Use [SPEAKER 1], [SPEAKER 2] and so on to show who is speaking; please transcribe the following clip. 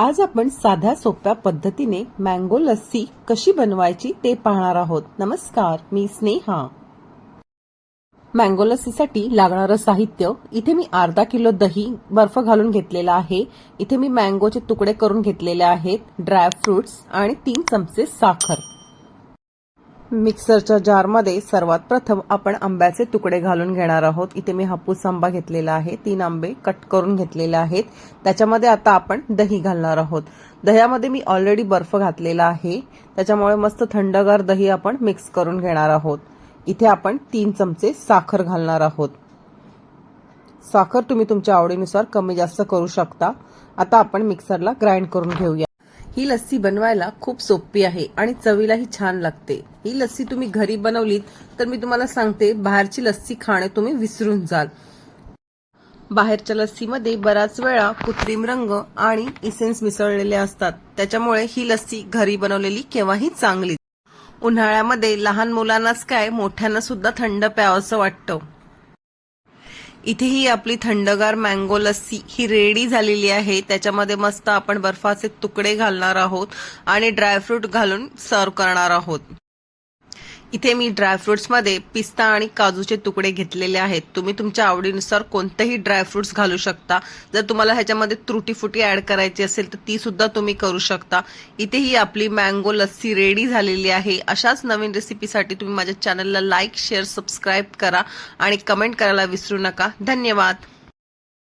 [SPEAKER 1] आज आपण साध्या सोप्या पद्धतीने मँगो लस्सी कशी बनवायची ते पाहणार आहोत. नमस्कार मी स्नेहा. मँगो लस्सीसाठी लागणारं साहित्य इथे मी अर्धा किलो दही बर्फ घालून घेतलेला आहे. इथे मी मँगोचे तुकडे करून घेतलेले आहेत ड्राय फ्रुट्स आणि तीन चमचे साखर. मिक्सरच्या जारमध्ये सर्वात प्रथम आपण आंब्याचे तुकडे घालून घेणार आहोत. इथे मी हापूस आंबा घेतलेला आहे. तीन आंबे कट करून घेतलेले आहेत. त्याच्यामध्ये आता आपण दही घालणार आहोत. दह्यामध्ये मी ऑलरेडी बर्फ घातलेला आहे. त्याच्यामुळे मस्त थंडगार दही आपण मिक्स करून घेणार आहोत. इथे आपण तीन चमचे साखर घालणार आहोत. साखर तुम्ही तुमच्या आवडीनुसार कमी जास्त करू शकता. आता आपण मिक्सरला ग्राइंड करून घेऊया. ही लस्सी बनवायला खूप सोपी आहे आणि चवीलाही छान लागते. ही लस्सी तुम्ही घरी बनवलीत तर मी तुम्हाला सांगते बाहेरची लस्सी खाणे तुम्ही विसरून जाल. बाहेरच्या लस्सीमध्ये बराच वेळा कृत्रिम रंग आणि इसेन्स मिसळलेले असतात. त्याच्यामुळे ही लस्सी घरी बनवलेली केव्हाही चांगली. उन्हाळ्यामध्ये लहान मुलांनाच काय मोठ्यांना सुद्धा थंड प्यावंसं वाटतं. इथे ही आपली थंडगार मँगो लस्सी ही रेडी झालेली आहे. त्याच्यामध्ये मस्त आपण बर्फाचे तुकडे घालणार आहोत आणि ड्रायफ्रूट घालून सर्व करणार आहोत. इथे मी ड्रायफ्रुट्समध्ये पिस्ता आणि काजूचे तुकडे घेतलेले आहेत. तुम्ही तुमच्या आवडीनुसार कोणतेही ड्रायफ्रुट्स घालू शकता. जर तुम्हाला ह्याच्यामध्ये त्रुटी फुटी ऍड करायची असेल तर ती सुद्धा तुम्ही करू शकता. इथे ही आपली मँगो लस्सी रेडी झालेली आहे. अशाच नवीन रेसिपीसाठी तुम्ही माझ्या चॅनलला लाईक शेअर सबस्क्राईब करा आणि कमेंट करायला विसरू नका. धन्यवाद.